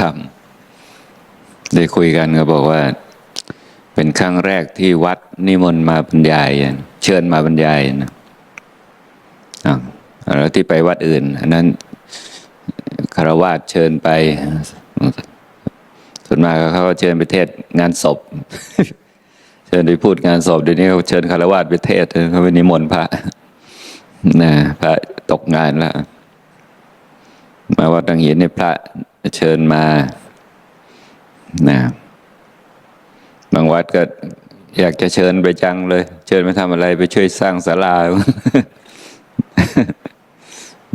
ธรรม ได้คุยกันก็บอกว่า เป็นครั้งแรกที่วัดนิมนต์มาบรรยาย เชิญมาบรรยายนะแล้วที่ไปวัดอื่น อันนั้นคารวาสเชิญไปส่วนมากเขาก็เชิญไปเทศงานศพ เชิญไปพูดงานศพเดี๋ยวนี้เขาเชิญคารวาสไปเทศเขาไปนิมนต์พระนะพระตกงานแล้วมาวัดตังหินในพระ เชิญมานะบางวัดก็อยากจะเชิญไปจังเลย เชิญไปทำอะไรไปช่วยสร้างศาลาอา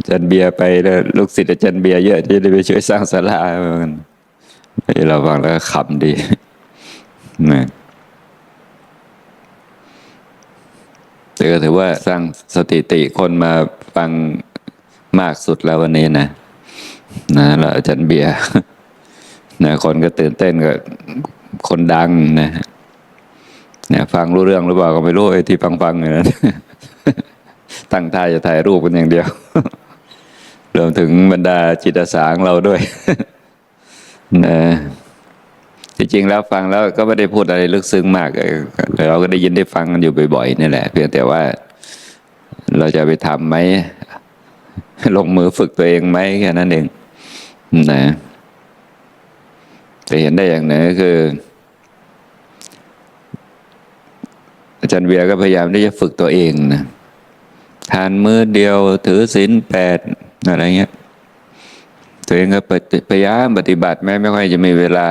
จันเบียร์ไปแล้วลูกศิษย์อาจารย์เบียร์เยอะที่ได้ไปช่วยสร้างศาลาเหมือนกันเราฟังแล้วขำดีนะแต่ก็ถือว่าสร้างสถิติคนมาฟังมากสุดแล้ววันนี้นะ นะแล้วอาจารย์เบียร์นะคนก็ตื่นเต้นกับคนดังนะเนี่ยฟังรู้เรื่องหรือเปล่าก็ไม่รู้ไอ้ที่ฟังฟังๆอยู่นั้นตั้งท่าจะถ่ายรูปกันอย่างเดียวรวมถึงบรรดาจิตอาสาของเราด้วยนะที่จริงแล้วฟังแล้วก็ไม่ได้พูดอะไรลึกซึ้งมากแต่เราก็ได้ยินได้ฟังกันอยู่บ่อยๆนี่แหละ เพียงแต่ว่าเราจะไปทำไหมลงมือฝึกตัวเองไหมแค่นั้นเอง นะแต่เห็นได้อย่างหนึ่งก็คือ อาจารย์เวียก็พยายามที่จะฝึกตัวเองนะทานมื้อเดียวถือศีลแปดอะไรเงี้ย ตัวเองก็พยายามปฏิบัติแม้ไม่ค่อยจะมีเวลา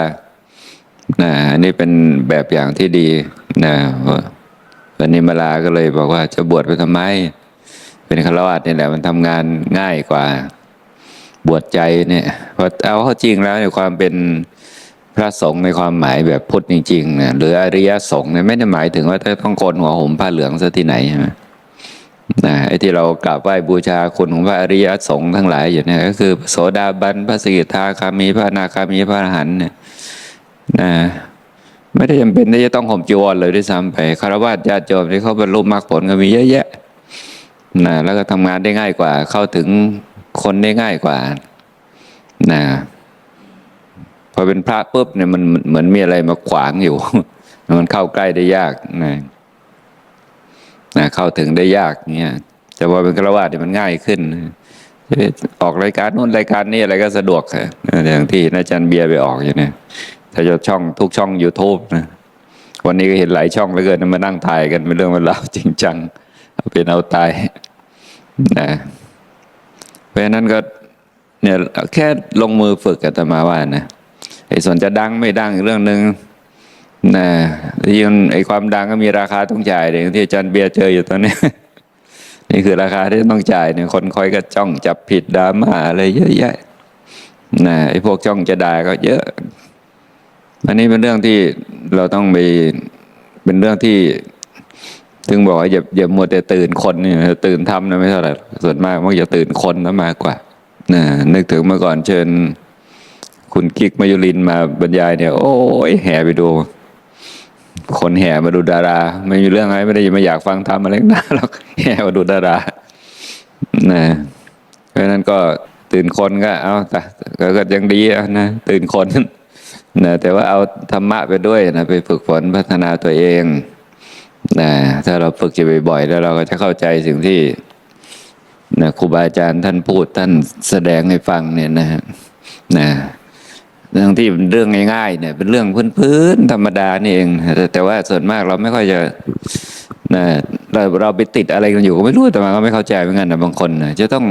นะอันนี้เป็นแบบอย่างที่ดีนะวันนี้มาลาก็เลยบอกว่าจะบวชไปทำไม เป็นฆราวาสนี่แหละมันทำงานง่ายกว่า บวชใจเนี่ยพอเอาเข้าจริงแล้วในความเป็นพระสงฆ์ในความหมายแบบพุทธจริงๆเนี่ยหรืออริยสงฆ์เนี่ยไม่ได้หมายถึงว่าต้องโกนหัวห่มผ้าเหลืองซะที่ไหนใช่ไหมนะไอ้ที่เรากราบไหว้บูชาคุณของพระอริยสงฆ์ทั้งหลายอยู่เนี่ยก็คือโสดาบันพระสกิทาคามีพระนาคามีพระอรหันต์เนี่ยนะไม่ได้จำเป็นที่จะต้องห่มจีวรเลยด้วยซ้ำไปคารวะญาติโยมที่เขาบรรลุมรรคผลก็มีเยอะแยะนะแล้วก็ทำงานได้ง่ายกว่าเข้าถึง คนได้ง่ายกว่านะพอเป็นพระปุ๊บเนี่ยมันเหมือนมีอะไรมาขวางอยู่ มันเข้าใกล้ได้ยากนะนะเข้าถึงได้ยากเนี่ยแต่พอเป็นฆราวาสเนี่ยมันง่ายขึ้นออกรายการนู้นรายการนี้อะไรก็สะดวกอย่างที่อาจารย์เบียร์ไปออกอยู่เนี่ยถ้าจะช่องทุกช่อง YouTube นะวันนี้ก็เห็นหลายช่องเหลือเกินมานั่งถ่ายกันเป็นเรื่องเป็นราวจริงจังเอาเป็นเอาตายนะ เพราะฉะนั้นก็เนี่ยแค่ลงมือฝึกอาตมาว่านะไอ้ส่วนจะดังไม่ดังอีกเรื่องหนึ่งนะที่ยังไอ้ความดังก็มีราคาต้องจ่ายอย่างที่อาจารย์เบียร์เจออยู่ตอนนี้ นี่คือราคาที่ต้องจ่ายเนี่ยคนคอยก็จ้องจับผิดดราม่าอะไรเยอะแยะนะไอ้พวกจ้องจะด่าก็เยอะอันนี้เป็นเรื่องที่เราต้องไปเป็นเรื่องที่ ถึงบอกว่าอย่าอย่ามัวแต่ตื่นคนเนี่ยตื่นทำนะไม่เท่าไหร่ส่วนมากมันจะตื่นคนนะมากกว่านะนึกถึงเมื่อก่อนเชิญ คุณกิกมายุรินมาบรรยายเนี่ย โอ้ยแห่ไปดู คนแห่มาดูดารา ไม่มีเรื่องอะไรไม่ได้ไมาอยากฟังทำอะไรนะหรอกแห่มาดูดารานะเพราะนั้นก็ตื่นคนก็ เอาแต่ก็ยังดีนะตื่นคนนะแต่ว่าเอาธรรมะไปด้วยนะไปฝึกฝนพัฒนาตัวเอง นะถ้าเราฝึกจะบ่อยๆแล้วเราก็จะเข้าใจสิ่งที่นะครูบาอาจารย์ท่านพูดท่านแสดงให้ฟังเนี่ยนะฮะนะเรื่องที่เป็นเรื่องง่ายๆเนี่ย เป็นเรื่องพื้นๆธรรมดานี่เองแต่แต่ว่าส่วนมากเราไม่ค่อยจะนะเราเราไปติดอะไรกันอยู่ก็ไม่รู้แต่มาก็ไม่เข้าใจเหมือนกันนะบางคนนะจะต้อง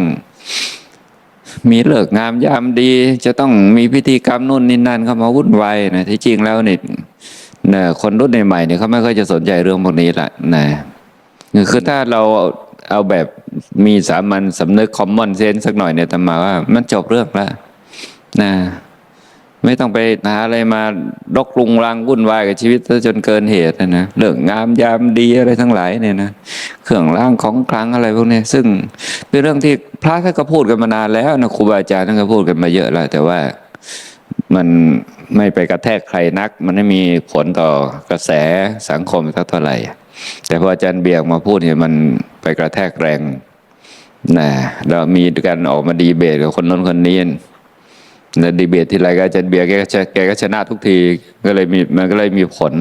มีเลิกงามยามดี จะต้องมีพิธีกรรมนู่นนี่นั่นเข้ามาวุ่นวายนะที่จริงแล้วเนี่ย นะคนรุ่นใหม่ๆเนี่ยเขาไม่ค่อยจะสนใจเรื่องพวกนี้ละนะคือถ้าเราเอาแบบมีสามัญสำนึกคอมมอนเซนสักหน่อยเนี่ยแต่มาว่ามันจบเรื่องแล้วนะไม่ต้องไปหาอะไรมารกรุงรังวุ่นวายกับชีวิตจนเกินเหตุนะนะเรื่องงามยามดีอะไรทั้งหลายเนี่ยนะเครื่องรางของคลังอะไรพวกนี้ซึ่งเป็นเรื่องที่พระท่านก็พูดกันมานานแล้วนะครูบาอาจารย์ท่านก็พูดกันมาเยอะแล้วแต่ว่ามัน ไม่ไปกระแทกใครนัก มันไม่มีผลต่อกระแสสังคมเท่าไหร่ แต่พออาจารย์เบียกมาพูดเนี่ยมันไปกระแทกแรงนะเรามีการออกมาดีเบตกับคนน้นคนนี้นะดีเบตที่ไรก็อาจารย์เบียร์แกก็ชแกก็ชนะทุกทีก็เลยมีมันก็เลยมีผล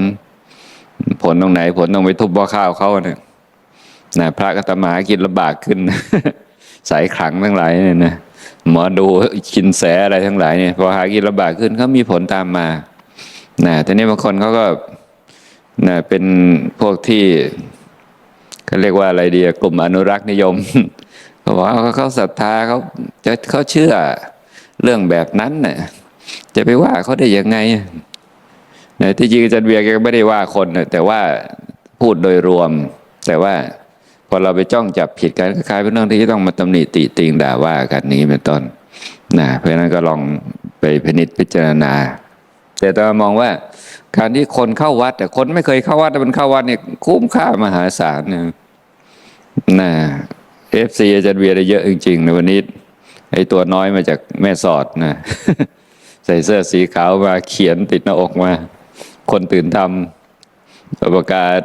ผลตรงไหน ผลต้องไปทุบบ่อข้าวเขาเนี่ยนะพระก็ตมาหากินลำบากขึ้น สายขลังทั้งหลายเนี่ยนะ หมอดูชินแสอะไรทั้งหลายเนี่ยพอหากินลำบากขึ้นก็มีผลตามมานะทีนี้บางคนเขาก็นะเป็นพวกที่เขาเรียกว่าอะไรดีกลุ่มอนุรักษ์นิยมเขาบอกว่าเขาศรัทธาเขาจะเขาเชื่อเรื่องแบบนั้นน่ะจะไปว่าเขาได้ยังไงนะที่จริงอาจารย์เบียร์แกก็ไม่ได้ว่าคนนะแต่ว่าพูดโดยรวม แต่ว่า พอเราไปจ้องจับผิดกันก็กลายเป็นเรื่องที่ต้องมาตำหนิติติงด่าว่ากันนี้เป็นต้นนะเพราะฉะนั้นก็ลองไปพินิจพิจารณา แต่ตามองว่าการที่คนเข้าวัด แต่คนไม่เคยเข้าวัดแต่มันเข้าวัดเนี่ยคุ้มค่ามหาศาลนะนะเอฟซีอาจารย์เวียได้เยอะจริงๆในวันนี้ไอตัวน้อยมาจากแม่สอดนะ ใส่เสื้อสีขาวมาเขียนติดหน้าอกมา คนตื่นทำประกาศ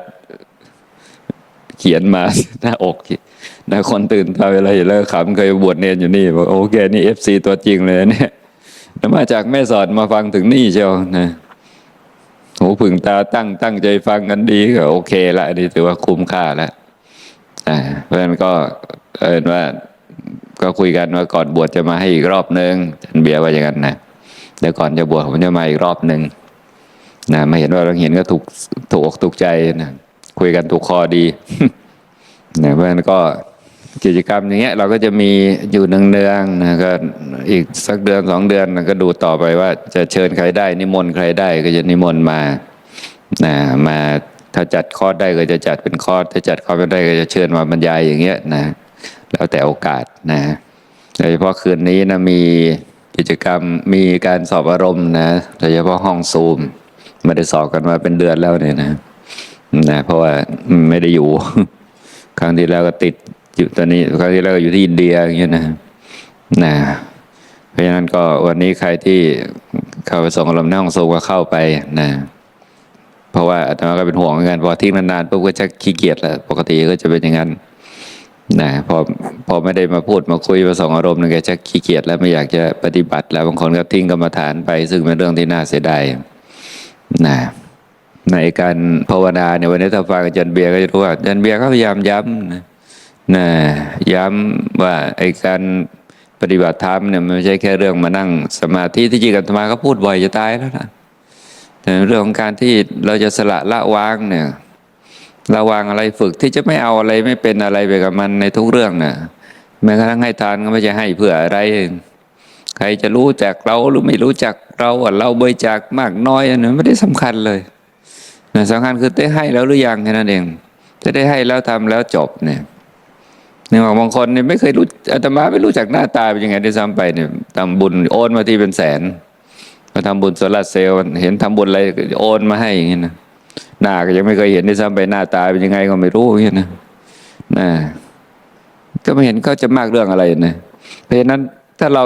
ขียนมาหน้าอกนะคนตื่นทำอะไรแล้วขำเคยบวชเนนอยู่นี่บอกโอเคนี่เอฟซีตัวจริงเลยเนี่ยมาจากแม่สอดมาฟังถึงนี่เชียวนะหูผึ่งตาตั้งตั้งใจฟังกันดีก็โอเคละนี่ถือว่าคุ้มค่าแล้วอ่าเพราะฉะนั้นก็เอินว่าก็คุยกันว่าก่อนบวชจะมาให้อีกรอบนึงอาจารย์เบียร์ว่าอย่างนั้นนะเดี๋ยวก่อนจะบวชผมจะมาอีกรอบนึงนะมาเห็นว่าเราเห็นก็ถูกถูกอกถูกใจนะ คุยกันถูกคอดีนะเพราะฉะนั้นก็กิจกรรมอย่างเงี้ย เราก็จะมีอยู่เนืองๆนะก็อีกสักเดือนสองเดือนนะก็ดูต่อไปว่า จะเชิญใครได้ นิมนต์ใครได้ก็จะนิมนต์มานะมาถ้าจัดคอร์สได้ก็จะจัดเป็นคอร์สถ้าจัดคอร์สไม่ได้ก็จะเชิญมาบรรยายอย่างเงี้ยนะแล้วแต่โอกาสนะโดยเฉพาะคืนนี้นะมีกิจกรรมมีการสอบอารมณ์นะโดยเฉพาะห้องซูมไม่ได้สอบกันมาเป็นเดือนแล้วเนี่ยนะ นะเพราะว่าไม่ได้อยู่ ครั้งที่แล้วก็ติดอยู่ตอนนี้ ครั้งที่แล้วก็อยู่ที่อินเดียอย่างเงี้ยนะนะเพราะฉะนั้นก็วันนี้ใครที่เข้าไปส่งอารมณ์ในห้องส่งก็เข้าไปนะเพราะว่าอาตมาก็เป็นห่วงเหมือนกันพอทิ้งนานๆปุ๊บก็จะขี้เกียจแล้วปกติก็จะเป็นอย่างนั้นนะพอพอไม่ได้มาพูดมาคุยมาส่งอารมณ์นึงแกจะขี้เกียจแล้วไม่อยากจะปฏิบัติ แล้วบางคนก็ทิ้งกรรมฐานไป ซึ่งเป็นเรื่องที่น่าเสียดายนะ ในการภาวนาเนี่ยวันนี้ถ้าฟังอาจารย์เบียร์ก็จะรู้ว่าอาจารย์เบียร์ก็พยายามย้ำนะนะย้ำว่าไอ้การปฏิบัติธรรมเนี่ยมันไม่ใช่แค่เรื่องมานั่งสมาธิที่จริงอาตมาก็พูดบ่อยจะตายแล้วนะแต่เรื่องของการที่เราจะสละละวางเนี่ยละวางอะไรฝึกที่จะไม่เอาอะไรไม่เป็นอะไรไปกับมันในทุกเรื่องน่ะแม้กระทั่งให้ทานก็ไม่ใช่ให้เพื่ออะไร ใครจะรู้จักเราหรือไม่รู้จักเราว่าเราบริจาคมากน้อยอันนั้นไม่ได้สำคัญเลย นะสำคัญคือได้ให้แล้วหรือยังแค่นั้นเองจะได้ให้แล้วทำแล้วจบเนี่ยเนี่ยบางคนเนี่ยไม่เคยรู้อาตมาไม่รู้จักหน้าตาเป็นยังไงด้วยซ้ำไปเนี่ยทำบุญโอนมาที่เป็นแสนมาทำบุญโซลาร์เซลล์เห็นทำบุญอะไรโอนมาให้อย่างเงี้นะหน้าก็ยังไม่เคยเห็นด้วยซ้ำไปหน้าตาเป็นยังไงก็ไม่รู้อย่างเงี้นะนะก็ไม่เห็นเขาจะมากเรื่องอะไรนะเพราะฉะนั้นถ้าเรา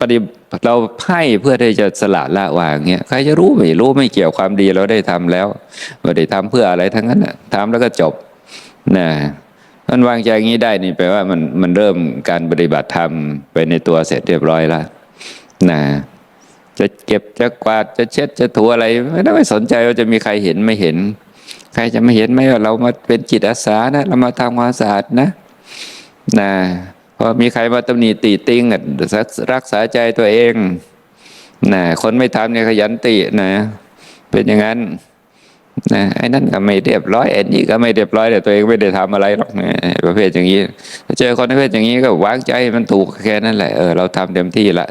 ปฏิ เราให้เพื่อที่จะสละละวางเงี้ยใครจะรู้ไม่รู้ไม่เกี่ยวความดีเราได้ทำแล้วไม่ได้ทำเพื่ออะไรทั้งนั้นนะทำแล้วก็จบนะมันวางใจอย่างนี้ได้นี่แปลว่ามันมันเริ่มการปฏิบัติธรรมไปในตัวเสร็จเรียบร้อยแล้วนะจะเก็บจะกวาดจะเช็ดจะถูอะไร ไม่ต้องไปสนใจว่าจะมีใครเห็นไม่เห็น ใครจะไม่เห็นไหมว่าเรามาเป็นจิตอาสานะ เรามาทำความสะอาดนะนะ พอมีใครมาตำหนิติติงอะรักษาใจตัวเองนะคนไม่ทำเนี่ยขยันตินะ เป็นอย่างนั้นนะไอ้นั่นก็ไม่เรียบร้อยไอ้นี่ก็ไม่เรียบร้อยแต่ตัวเองไม่ได้ทำอะไรหรอกนะประเภทอย่างนี้ถ้าเจอคนประเภทอย่างนี้ก็วางใจมันถูกแค่นั้นแหละเออเราทำเต็มที่ละ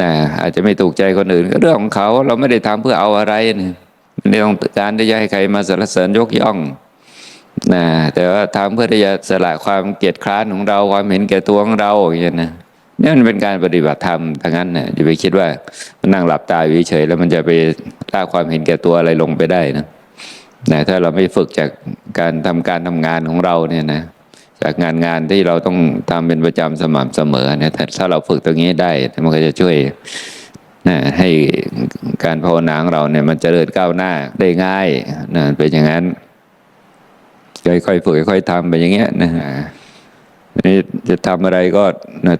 นะอาจจะไม่ถูกใจคนอื่นก็เรื่องของเขาเราไม่ได้ทำเพื่อเอาอะไรนะไม่ต้องการที่จะให้ใครมาสรรเสริญยกย่อง นะแต่ว่าทำเพื่อที่จะสละความเกียจคร้านของเราความเห็นแก่ตัวของเราอย่างนี้นะนี่มันเป็นการปฏิบัติธรรมทั้งนั้นนะอย่าไปคิดว่ามันนั่งหลับตาอยู่เฉยแล้วมันจะไปล่าความเห็นแก่ตัวอะไรลงไปได้นะนะถ้าเราไม่ฝึกจากการทำการทำงานของเราเนี่ยนะจากงานงานที่เราต้องทำเป็นประจำสม่ำเสมอเนี่ยถ้าถ้าเราฝึกตรงนี้ได้มันก็จะช่วยนะให้การภาวนาของเราเนี่ยมันจเจริญก้าวหน้าได้ง่ายนะเป็นอย่างนั้น ค่อยๆฝึกค่อยๆทำไปอย่างเงี้ยนะฮะนี่จะทำอะไรก็นะ